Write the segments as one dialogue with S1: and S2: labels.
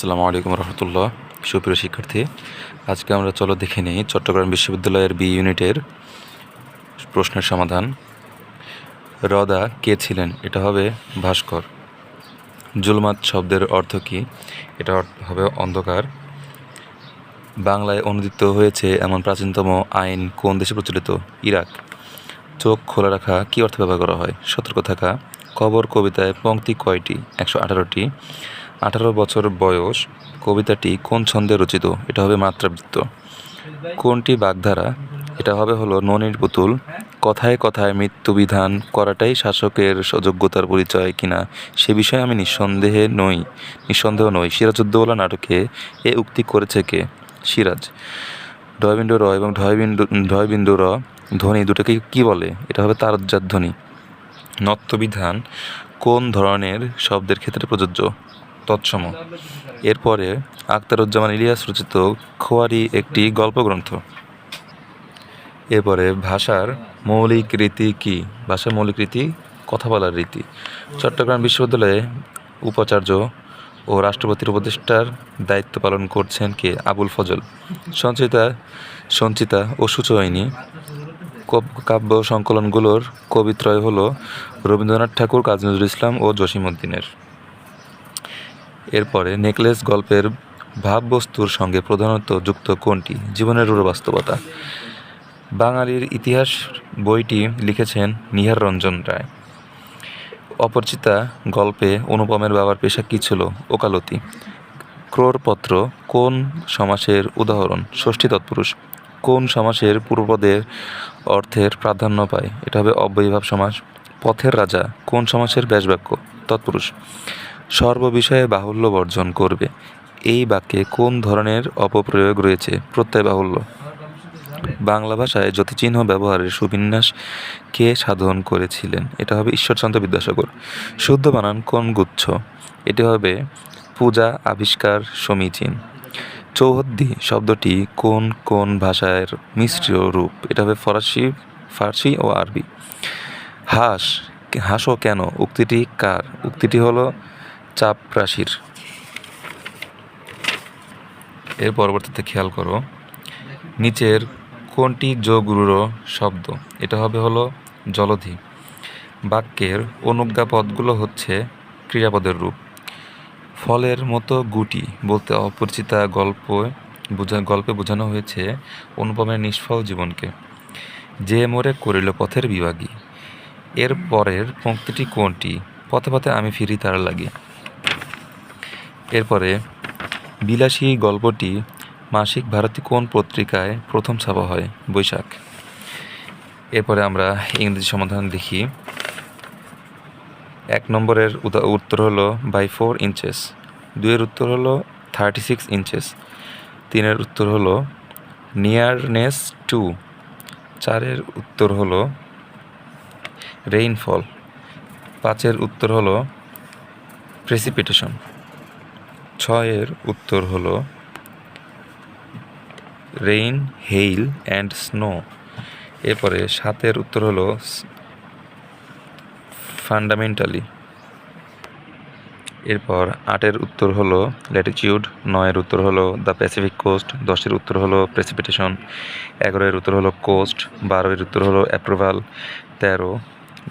S1: আসসালামু আলাইকুম রহমতুল্লাহ। সুপ্রিয় শিক্ষার্থী, আজকে আমরা চলো দেখে নিই চট্টগ্রাম বিশ্ববিদ্যালয়ের বি ইউনিটের প্রশ্নের সমাধান। রদা কে ছিলেন? এটা হবে ভাস্কর। জুলমাত শব্দের অর্থ কী? এটা হবে অন্ধকার। বাংলায় অনুদিত হয়েছে এমন প্রাচীনতম আইন কোন দেশে প্রচলিত? ইরাক। চোখ খোলা রাখা কী অর্থে ব্যবহার করা হয়? সতর্ক থাকা। কবর কবিতায় পংক্তি কয়টি? একশো আঠারোটি। আঠারো বছর বয়স, কবিতাটি কোন ছন্দে রচিত? এটা হবে মাত্রাবৃত্ত। কোনটি বাগধারা? এটা হবে হলো ননির পুতুল। কথায় কথায় মৃত্যুবিধান করাটাই শাসকের যোগ্যতার পরিচয় কিনা সে বিষয়ে আমি নিঃসন্দেহে নই, নিঃসন্দেহ নই। সিরাজউদ্দৌলা নাটকে এ উক্তি করেছে কে? সিরাজ। ডয়বিন্দু র এবং ঢয়বিন্দু ঢয়বিন্দু র ধ্বনি দুটোকে কি বলে? এটা হবে তারজ্জাত ধ্বনি। নত্যবিধান কোন ধরনের শব্দের ক্ষেত্রে প্রযোজ্য? তৎসম। এরপরে আখতারুজ্জামান ইলিয়াস রচিত খোয়ারি একটি গল্পগ্রন্থ। এরপরে ভাষার মৌলিক রীতি কি? ভাষার মৌলিক রীতি, কথা বলার রীতি। চট্টগ্রাম বিশ্ববিদ্যালয়ে উপাচার্য ও রাষ্ট্রপতির উপদেষ্টার দায়িত্ব পালন করছেন কে? আবুল ফজল। সঞ্চিতা সঞ্চিতা ও সুচয়নী। কব- কাব্য সংকলনগুলোর কবিত্রয় হলো রবীন্দ্রনাথ ঠাকুর, কাজী নজরুল ইসলাম ও জসিমউদ্দিনের। এরপরে নেকলেস গল্পের ভাববস্তুর সঙ্গে প্রধানত যুক্ত কোনটি? জীবনের রূঢ় বাস্তবতা বাঙালির ইতিহাস বইটি লিখেছেন নিহার রঞ্জন রায়। অপরিচিতা গল্পে অনুপমের বাবার পেশা কী ছিল? ওকালতি। ক্রোরপত্র কোন সমাসের উদাহরণ? ষষ্ঠী তৎপুরুষ। কোন সমাসের পূর্বপদের অর্থের প্রাধান্য পায়? এটা হবে অব্যয়ীভাব সমাস। পথের রাজা, কোন সমাসের ব্যাসবাক্য? তৎপুরুষ। সর্ববিষয়ে বাহুল্য বর্জন করবে। এই বাক্যে কোন ধরনের অপপ্রয়োগ রয়েছে? প্রত্যয় বাহুল্য। বাংলা ভাষায় জ্যোতিচিহ্ন ব্যবহারের সুবিন্যাস কে সাধন করেছিলেন? এটা হবে ঈশ্বরচন্দ্র বিদ্যাসাগর। শুদ্ধ বানান কোন গুচ্ছ? এটি হবে পূজা আবিষ্কার সমীচীন। চৌহদ্দি শব্দটি কোন কোন ভাষার মিশ্র রূপ? এটা হবে ফরাসি, ফার্সি ও আরবি। হাঁস হাসো কেন? উক্তিটি কার? উক্তিটি হলো চাপরাশির এর পরবর্তীতে খেয়াল করো, নিচের কোনটি যোগরূঢ় শব্দ? এটা হবে হলো জলধি। বাক্যের অনুজ্ঞাপদগুলো হচ্ছে ক্রিয়াপদের রূপ। ফলের মতো গুটি বলতে অপরিচিতা গল্প বোঝা, গল্পে বোঝানো হয়েছে অনুপমের নিষ্ফল জীবনকে। যে মোরে করিল পথের বিভাগী। এর পরের পঙ্ক্তিটি কোনটি? পথে পথে আমি ফিরি তার লাগে। এরপরে বিলাসী গল্পটি মাসিক ভারতী কোন পত্রিকায় প্রথম ছাপা হয়? বৈশাখ। এরপরে আমরা ইংরেজি সমাধান দেখি। এক নম্বরের উত্তর হলো বাই ফোর ইঞ্চেস দুইয়ের উত্তর হলো থার্টি সিক্স ইঞ্চেস তিনের উত্তর হলো নিয়ারনেস টু চারের উত্তর হলো রেইনফল পাঁচের উত্তর হলো প্রেসিপিটেশন ছয়ের উত্তর হলো রেইন হেইল অ্যান্ড স্নো এরপরে সাতের উত্তর হলো ফান্ডামেন্টালি এরপর আটের উত্তর হলো ল্যাটিটিউড নয়ের উত্তর হলো দ্য প্যাসিফিক কোস্ট দশের উত্তর হলো প্রেসিপিটেশন এগারোয়ের উত্তর হলো কোস্ট বারোয়ের উত্তর হলো অ্যাপ্রুভাল তেরো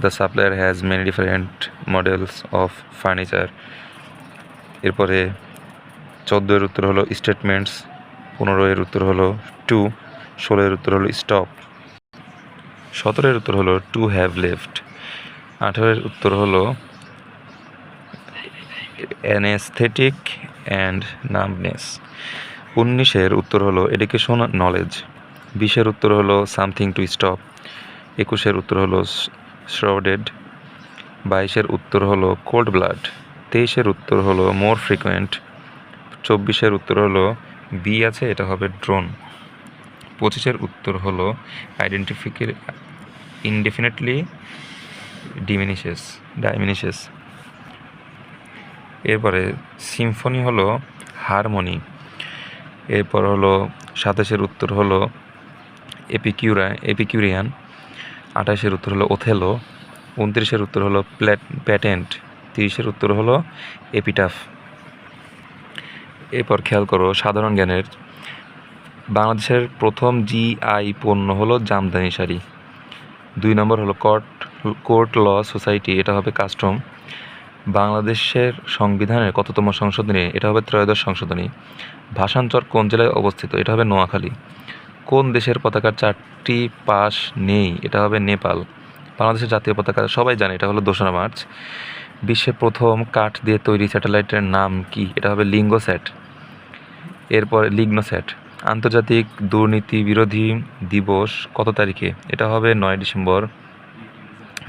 S1: the supplier has many different models of furniture এরপরে চোদ্দোয়ের উত্তর হলো স্টেটমেন্টস পনেরো এর উত্তর হলো টু ষোলো এর উত্তর হলো স্টপ সতেরো এর উত্তর হলো টু হ্যাভ লেফট এর উত্তর হলো অ্যানেস্থেটিক অ্যান্ড নামনেস উনিশের উত্তর হলো এডুকেশন নলেজ বিশের উত্তর হলো সামথিং টু স্টপ একুশের উত্তর হলো শ্রাউডেড বাইশের উত্তর হলো কোল্ড ব্লাড তেইশের উত্তর হলো মোর ফ্রিকুয়েন্ট চব্বিশের উত্তর হলো বি আছে, এটা হবে ড্রোন পঁচিশের উত্তর হলো আইডেন্টিফিকের ইনডেফিনেটলি ডিমিনিশেস ডাইমিনিশেস এরপরে সিম্ফনি হলো হারমোনি এরপর হলো সাতাশের উত্তর হলো এপিকিউরা এপিকিউরিয়ান আঠাশের উত্তর হলো ওথেলো উনত্রিশের উত্তর হলো প্ল্যাট প্যাটেন্ট তিরিশের উত্তর হলো এপিটাফ এরপর খেয়াল করো, সাধারণ জ্ঞানের বাংলাদেশের প্রথম জিআই পণ্য হলো জামদানি শাড়ি। দুই নম্বর হলো কোর্ট কোর্ট ল সোসাইটি এটা হবে কাস্টম বাংলাদেশের সংবিধানের কততম সংশোধনী, এটা হবে ত্রয়োদশ সংশোধনী। ভাষাঞ্চর কোন জেলায় অবস্থিত, এটা হবে নোয়াখালী। কোন দেশের পতাকার চারটি পাশ নেই, এটা হবে নেপাল। বাংলাদেশের জাতীয় পতাকা, সবাই জানে, এটা হলো দোসরা মার্চ। বিশ্বের প্রথম কাঠ দিয়ে তৈরি স্যাটেলাইটের নাম কি, এটা হবে লিঙ্গোস্যাট এরপর লিগনোস্যাট আন্তর্জাতিক দুর্নীতি বিরোধী দিবস কত তারিখে? এটা হবে নয় ডিসেম্বর।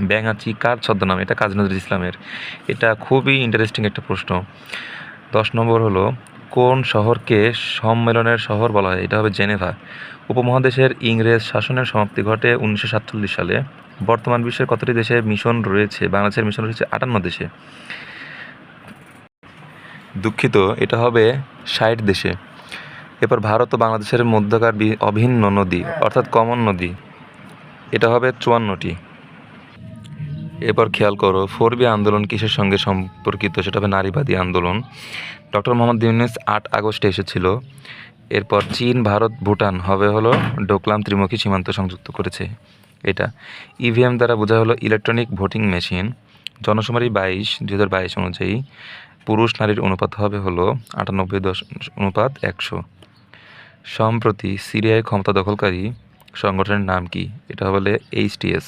S1: ব্যাঙাচি কার ছদ্মনাম? এটা কাজী নজরুল ইসলামের। এটা খুবই ইন্টারেস্টিং একটা প্রশ্ন। দশ নম্বর হলো, কোন শহরকে সম্মেলনের শহর বলা হয়? এটা হবে জেনেভা। উপমহাদেশের ইংরেজ শাসনের সমাপ্তি ঘটে উনিশশো সাতচল্লিশ সালে। বর্তমান বিশ্বের কতটি দেশে মিশন রয়েছে? বাংলাদেশের মিশন রয়েছে আটান্ন দেশে। দুঃখিত, এটা হবে ষাট দেশে। এরপর ভারত ও বাংলাদেশের মধ্যকার অভিন্ন নদী, অর্থাৎ কমন নদী। এটা হবে চুয়ান্নটি। এরপর খেয়াল করো ফোর বি আন্দোলন কিসের সঙ্গে সম্পর্কিত? সেটা হবে নারীবাদী আন্দোলন। ডক্টর মোহাম্মদ ইউনুস আট আগস্টে এসেছিল। এরপর চীন, ভারত, ভুটান হবে হলো ডোকলাম ত্রিমুখী সীমান্ত সংযুক্ত করেছে। এটা ইভিএম দ্বারা বোঝা হলো ইলেকট্রনিক ভোটিং মেশিন। জনশুমারি বাইশ দু অনুযায়ী পুরুষ নারীর অনুপাত হবে হলো আটানব্বই দশ অনুপাত একশো। সম্প্রতি সিরিয়ায় ক্ষমতা দখলকারী সংগঠনের নাম কি? এটা হলে এইচটিএস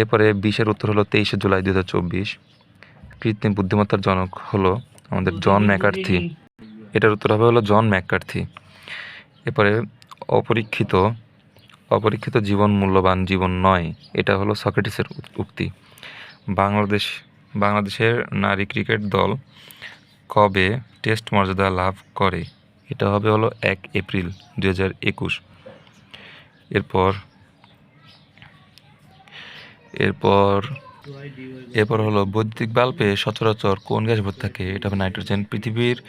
S1: এরপরে বিশের উত্তর হলো তেইশে জুলাই দু হাজার চব্বিশ। কৃত্রিম বুদ্ধিমত্তার জনক হলো আমাদের জন ম্যাকার্থি। এটার উত্তর হবে হলো জন ম্যাককার্থি এরপরে অপরীক্ষিত অপরীক্ষিত জীবন মূল্যবান জীবন নয়, এটা হলো সক্রেটিসের উক্তি। বাংলাদেশ বাংলাদেশের নারী ক্রিকেট দল কবে টেস্ট মর্যাদা লাভ করে? এটা হবে হলো এক এপ্রিল দু হাজার একুশ। এরপর এরপর এরপর হলো বৈদ্যুতিক বাল্বে সচরাচর কোন গ্যাস ভর্তি থাকে? এটা হবে নাইট্রোজেন। পৃথিবীর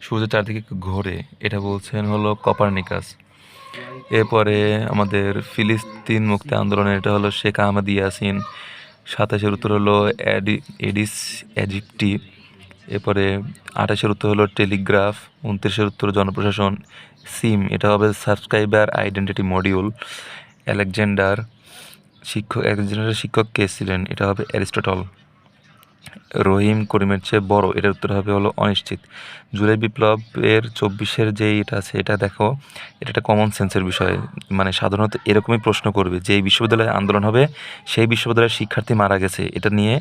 S1: সূর্যের চারদিকে ঘোরে। এটা বলছেন হলো কপারনিকাস। এরপরে আমাদের ফিলিস্তিন মুক্তি আন্দোলনে এটা হলো শেখ আহমদ ইয়াসিন। সাতাশের উত্তর হলো অ্যাডি, এডিস এজিপ্টি এরপরে আঠাশের উত্তর হলো টেলিগ্রাফ, উনত্রিশের উত্তর জনপ্রশাসন, সিম, এটা হবে সাবস্ক্রাইবার আইডেন্টিটি মডিউল অ্যালেকজেন্ডার শিক্ষক একজনের শিক্ষক কে ছিলেন? এটা হবে অ্যারিস্টটল। রহিম করিমের চেয়ে বড়, এটার উত্তর হবে হলো অনিশ্চিত। জুলাই বিপ্লবের চব্বিশের যে এটা আছে, এটা দেখো, এটা একটা কমন সেন্সের বিষয়। মানে সাধারণত এরকমই প্রশ্ন করবে, যে বিশ্ববিদ্যালয়ে আন্দোলন হবে, সেই বিশ্ববিদ্যালয়ের শিক্ষার্থী মারা গেছে। এটা নিয়ে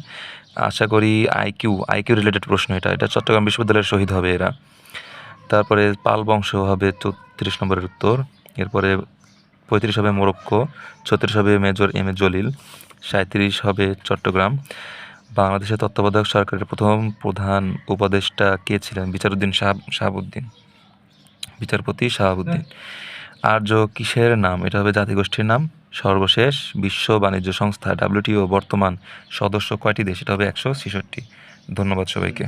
S1: আশা করি আইকিউ আইকিউ রিলেটেড প্রশ্ন এটা। এটা চট্টগ্রাম বিশ্ববিদ্যালয়ের শহীদ হবে এরা। তারপরে পাল বংশ হবে চৌত্রিশ নম্বরের উত্তর। এরপরে পঁয়ত্রিশ হবে মোরক্কো, ছত্রিশ হবে মেজর এম এ জলিল সাঁত্রিশ হবে চট্টগ্রাম। বাংলাদেশের তত্ত্বাবধায়ক সরকারের প্রথম প্রধান উপদেষ্টা কে ছিলেন? বিচারুদ্দিন শাহ, শাহাবুদ্দিন। বিচারপতি শাহাবুদ্দিন। আর্য কিসের নাম? এটা হবে জাতিগোষ্ঠীর নাম। সর্বশেষ বিশ্ব বাণিজ্য সংস্থা, ডাব্লিউটিও বর্তমান সদস্য কয়টি দেশ? এটা হবে একশো ছেষট্টি। ধন্যবাদ সবাইকে।